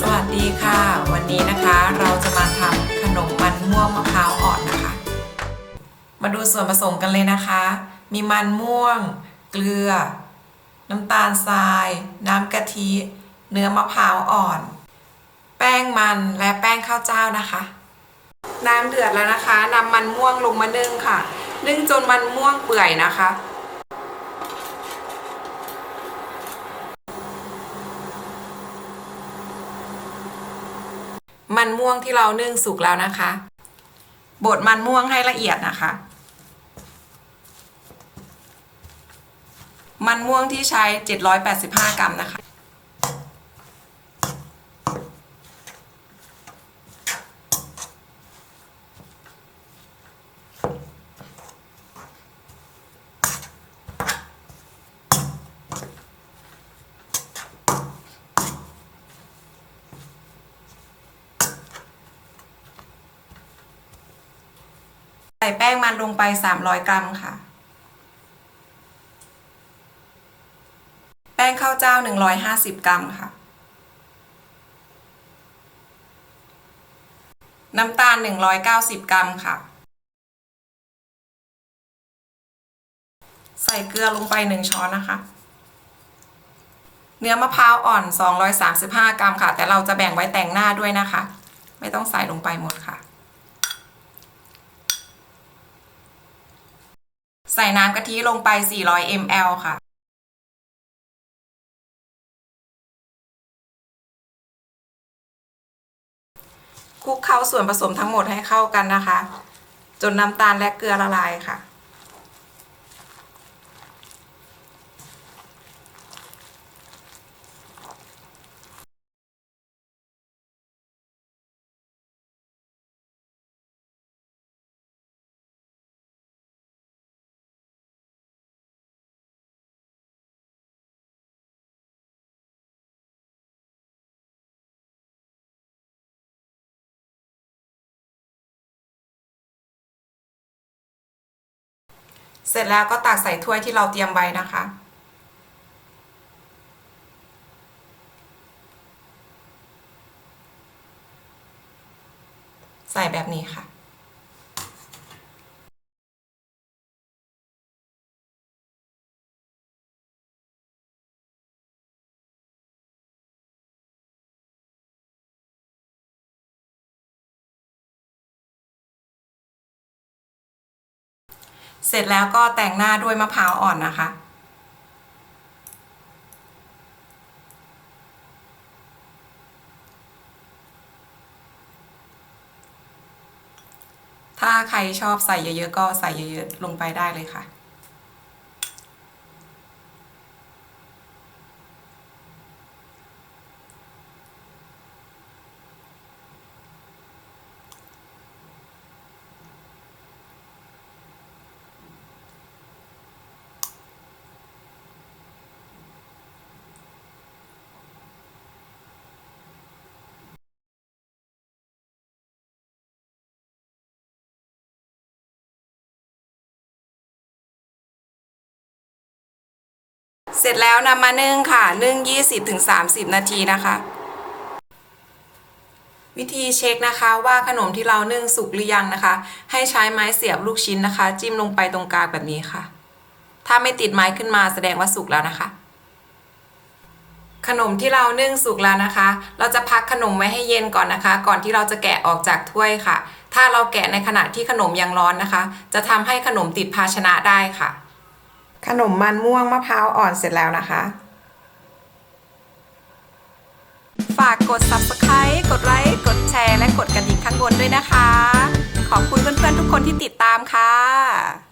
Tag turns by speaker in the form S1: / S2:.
S1: สวัสดีค่ะ วันนี้นะคะเราจะมาทำขนมมันม่วงมะพร้าวอ่อนนะคะ มาดูส่วนผสมกันเลยนะคะ มีมันม่วง เกลือ น้ำตาลทราย น้ำกะทิ เนื้อมะพร้าวอ่อน แป้งมันและแป้งข้าวเจ้านะคะ น้ำเดือดแล้วนะคะนำมันม่วงลงมานึ่งค่ะ นึ่งจนมันม่วงเปื่อยนะคะ มันม่วงที่เรานึ่งสุกแล้วนะคะ บดมันม่วงให้ละเอียดนะคะ มันม่วงที่ใช้ 785 กรัมนะคะ ใส่แป้งมันลงไป 300 กรัมค่ะ แป้งข้าวเจ้า 150 กรัมค่ะ น้ำตาล 190 กรัมค่ะ ใส่เกลือลงไป 1 ช้อนนะคะ เนื้อมะพร้าวอ่อน 235 กรัมค่ะ แต่เราจะแบ่งไว้แต่งหน้าด้วยนะคะ ไม่ต้องใส่ลงไปหมดค่ะ ใส่น้ำกะทิลงไป 400 ml ค่ะ คลุกเคล้าส่วนผสมทั้งหมดให้เข้ากันนะคะ จนน้ำตาลและเกลือละลายค่ะ เสร็จแล้วก็ตักใส่ถ้วยที่เราเตรียมไว้นะคะ ใส่แบบนี้ค่ะ เสร็จแล้วก็แต่งหน้าด้วยมะพร้าวอ่อนนะคะ ถ้าใครชอบใส่เยอะๆก็ใส่เยอะๆลงไปได้เลยค่ะ เสร็จแล้วนำมานึ่งค่ะ นึ่ง 20-30 นาทีนะคะ วิธีเช็คนะคะว่าขนมที่เรานึ่งสุกหรือยังนะคะ ให้ใช้ไม้เสียบลูกชิ้นนะคะ จิ้มลงไปตรงกลางแบบนี้ค่ะ ถ้าไม่ติดไม้ขึ้นมาแสดงว่าสุกแล้วนะคะขนมที่เรานึ่งสุกแล้วนะคะ เราจะพักขนมไว้ให้เย็นก่อนนะคะ ก่อนที่เราจะแกะออกจากถ้วยค่ะ ถ้าเราแกะในขณะที่ขนมยังร้อนนะคะ จะทำให้ขนมติดภาชนะได้ค่ะ ขนมมันม่วงมะพร้าวอ่อนเสร็จแล้วนะคะ ฝากกด subscribe กดไลค์ กดแชร์ และกดกระดิ่งข้างบนด้วยนะคะ ขอบคุณเพื่อนๆทุกคนที่ติดตามค่ะ